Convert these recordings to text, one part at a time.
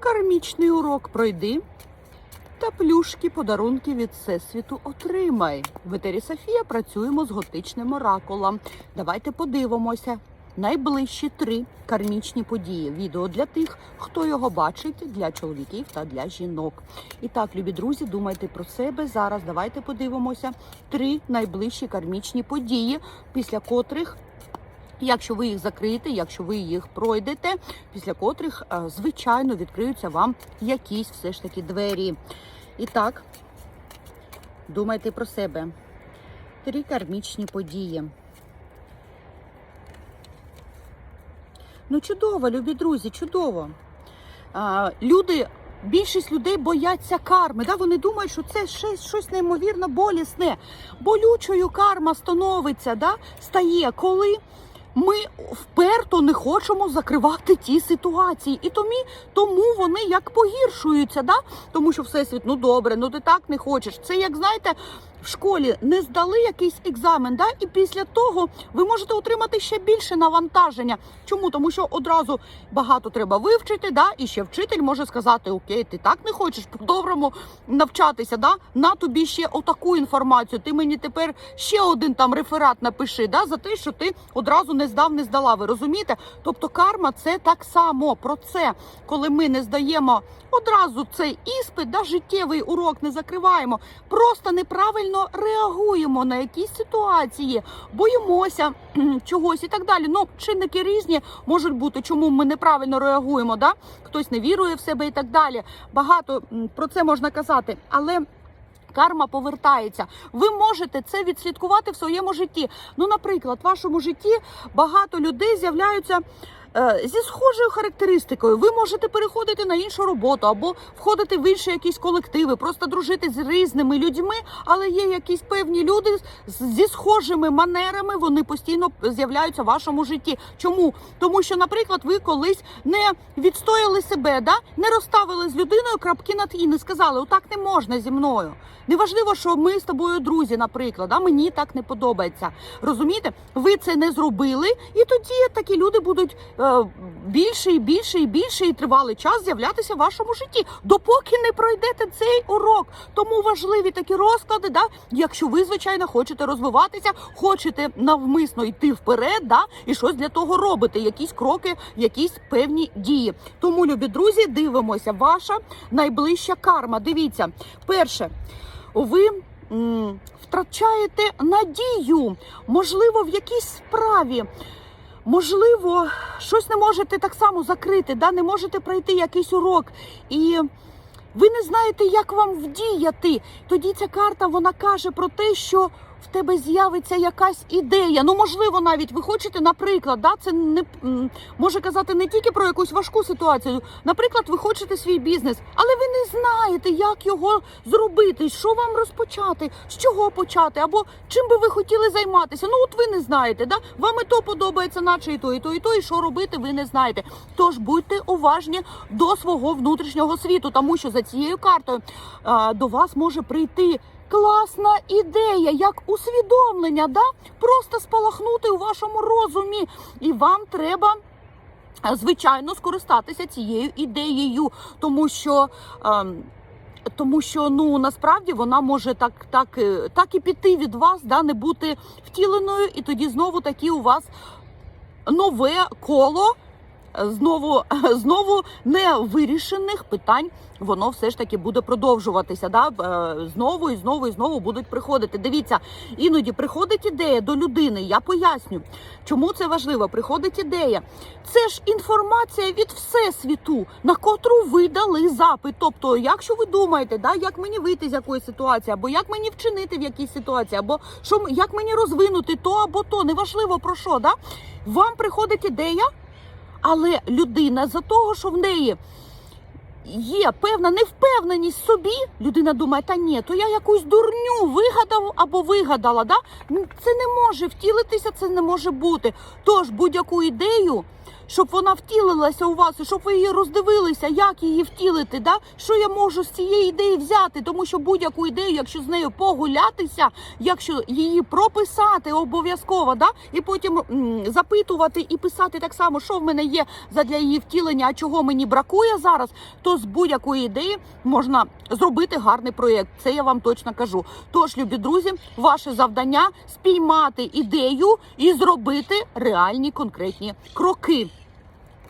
Кармічний урок пройди. Та плюшки подарунки від Всесвіту отримай. В етері Софія працюємо з готичним оракулом. Давайте подивимося. Найближчі три кармічні події. Відео для тих, хто його бачить, для чоловіків та для жінок. І так, любі друзі, думайте про себе. Зараз давайте подивимося три найближчі кармічні події, після котрих Якщо ви їх закриєте, якщо ви їх пройдете, після котрих, е, звичайно, відкриються вам якісь все ж таки двері. І так, думайте про себе. Три кармічні події. Ну, чудово, любі друзі, чудово. А, люди, більшість людей бояться карми. Да? Вони думають, що це щось, щось неймовірно болісне. Болючою карма становиться, да? стає, коли ми вперто не хочемо закривати ті ситуації. І тому, тому вони як погіршуються, да? тому що всесвіт, ну добре, ну ти так не хочеш. Це як знаєте. В школі не здали якийсь екзамен, да? і після того ви можете отримати ще більше навантаження. Чому? Тому що одразу багато треба вивчити, да? і ще вчитель може сказати: Окей, ти так не хочеш по-доброму навчатися, да? на тобі ще отаку інформацію. Ти мені тепер ще один там реферат напиши, да? за те, що ти одразу не здав, не здала. Ви розумієте? Тобто карма це так само про це, коли ми не здаємо одразу цей іспит, да, життєвий урок не закриваємо, просто неправильно реагуємо на якісь ситуації, боїмося чогось і так далі. Ну, чинники різні можуть бути, чому ми неправильно реагуємо, да? хтось не вірує в себе і так далі. Багато про це можна казати, але. Карма повертається. Ви можете це відслідкувати в своєму житті. Ну, наприклад, в вашому житті багато людей з'являються зі схожою характеристикою. Ви можете переходити на іншу роботу або входити в інші якісь колективи, просто дружити з різними людьми, але є якісь певні люди зі схожими манерами. Вони постійно з'являються в вашому житті. Чому? Тому що, наприклад, ви колись не відстояли себе, да? не розставили з людиною крапки над і не сказали, отак не можна зі мною. Неважливо, що ми з тобою друзі, наприклад, да? мені так не подобається. Розумієте, ви це не зробили, і тоді такі люди будуть е, більше і більше і більше і тривалий час з'являтися в вашому житті, допоки не пройдете цей урок. Тому важливі такі розклади, да? якщо ви, звичайно, хочете розвиватися, хочете навмисно йти вперед, да? і щось для того робите, якісь кроки, якісь певні дії. Тому, любі друзі, дивимося, ваша найближча карма. Дивіться, перше, ви. Втрачаєте надію, можливо, в якійсь справі. Можливо, щось не можете так само закрити, да? не можете пройти якийсь урок. І ви не знаєте, як вам вдіяти. Тоді ця карта вона каже про те, що в тебе з'явиться якась ідея. Ну, можливо, навіть ви хочете, наприклад, да, це не може казати не тільки про якусь важку ситуацію. Наприклад, ви хочете свій бізнес, але ви не знаєте, як його зробити, що вам розпочати, з чого почати, або чим би ви хотіли займатися. Ну, от ви не знаєте, да? вам і то подобається, наче і то, і то, і то, і що робити, ви не знаєте. Тож будьте уважні до свого внутрішнього світу, тому що за цією картою а, до вас може прийти. Класна ідея, як усвідомлення, да? просто спалахнути у вашому розумі, і вам треба. Звичайно, скористатися цією ідеєю, тому що ем, тому що ну насправді вона може так, так, е, так і піти від вас, да, не бути втіленою, і тоді знову таки у вас нове коло. Знову знову невирішених питань воно все ж таки буде продовжуватися. Да? Е, Знову і знову і знову будуть приходити. Дивіться, іноді приходить ідея до людини. Я поясню, чому це важливо. Приходить ідея. Це ж інформація від всесвіту, на котру ви дали запит. Тобто, якщо ви думаєте, да, як мені вийти з якоїсь ситуації, або як мені вчинити в якійсь ситуації, або що як мені розвинути то або то, неважливо про що, да? вам приходить ідея. Але людина за того, що в неї є певна невпевненість собі, людина думає, та ні, то я якусь дурню вигадав або вигадала. Да? Це не може втілитися, це не може бути. Тож будь-яку ідею, щоб вона втілилася у вас, і щоб ви її роздивилися, як її втілити. Да? Що я можу з цієї ідеї взяти? Тому що будь-яку ідею, якщо з нею погулятися, якщо її прописати обов'язково, да? і потім м, запитувати і писати так само, що в мене є задля її втілення, а чого мені бракує зараз, то з будь-якої ідеї можна зробити гарний проєкт. Це я вам точно кажу. Тож, любі друзі, ваше завдання спіймати ідею і зробити реальні конкретні кроки.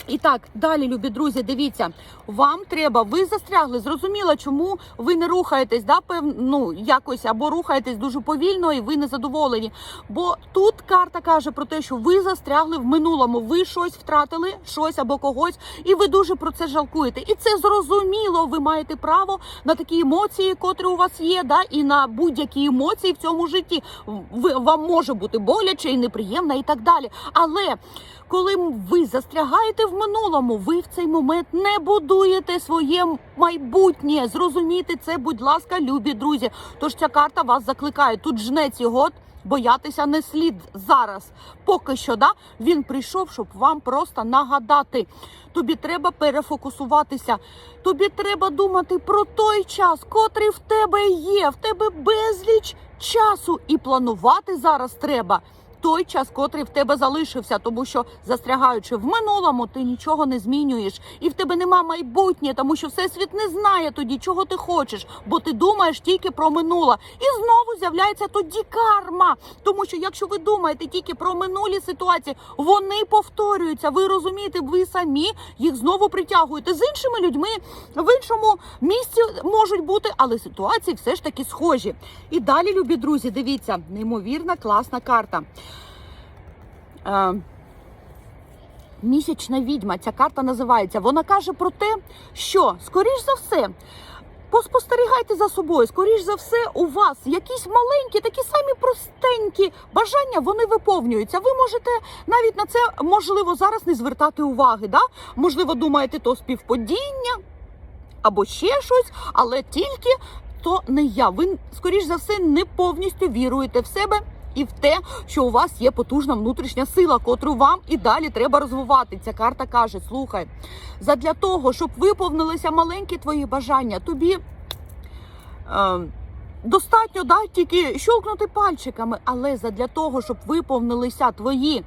І так, далі, любі друзі, дивіться, вам треба, ви застрягли. Зрозуміло, чому ви не рухаєтесь, да, пев, ну, якось або рухаєтесь дуже повільно, і ви не задоволені. Бо тут карта каже про те, що ви застрягли в минулому, ви щось втратили, щось або когось, і ви дуже про це жалкуєте. І це зрозуміло. Ви маєте право на такі емоції, котрі у вас є, да, і на будь-які емоції в цьому житті. Ви, вам може бути боляче і неприємно, і так далі. Але коли ви застрягаєте в минулому, ви в цей момент не будуєте своє майбутнє. Зрозумійте це, будь ласка, любі друзі. Тож ця карта вас закликає. Тут жнець його. Боятися не слід зараз. Поки що, да, він прийшов, щоб вам просто нагадати. Тобі треба перефокусуватися. Тобі треба думати про той час, котрий в тебе є. В тебе безліч часу, і планувати зараз треба той час, котрий в тебе залишився, тому що застрягаючи в минулому, ти нічого не змінюєш, і в тебе нема майбутнє, тому що всесвіт не знає тоді, чого ти хочеш, бо ти думаєш тільки про минуле. І знову з'являється тоді карма. Тому що якщо ви думаєте тільки про минулі ситуації, вони повторюються. Ви розумієте, ви самі їх знову притягуєте з іншими людьми в іншому місці можуть бути, але ситуації все ж таки схожі. І далі, любі друзі, дивіться, неймовірна класна карта. Місячна відьма, ця карта називається. Вона каже про те, що скоріш за все. Поспостерігайте за собою, скоріш за все, у вас якісь маленькі, такі самі простенькі бажання вони виповнюються. Ви можете навіть на це можливо зараз не звертати уваги. Да? Можливо, думаєте, то співпадіння або ще щось, але тільки то не я. Ви скоріш за все не повністю віруєте в себе. І в те, що у вас є потужна внутрішня сила, котру вам і далі треба розвивати. Ця карта каже: слухай, задля того, щоб виповнилися маленькі твої бажання, тобі е, достатньо да, тільки щелкнути пальчиками, але задля того, щоб виповнилися твої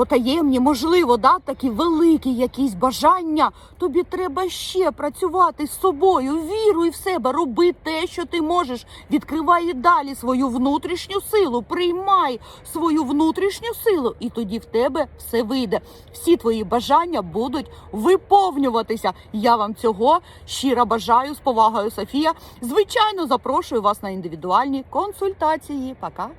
потаємні, можливо, да, такі великі якісь бажання. Тобі треба ще працювати з собою. Віруй в себе, роби те, що ти можеш. Відкривай і далі свою внутрішню силу, приймай свою внутрішню силу, і тоді в тебе все вийде. Всі твої бажання будуть виповнюватися. Я вам цього щиро бажаю з повагою, Софія. Звичайно, запрошую вас на індивідуальні консультації. Пока.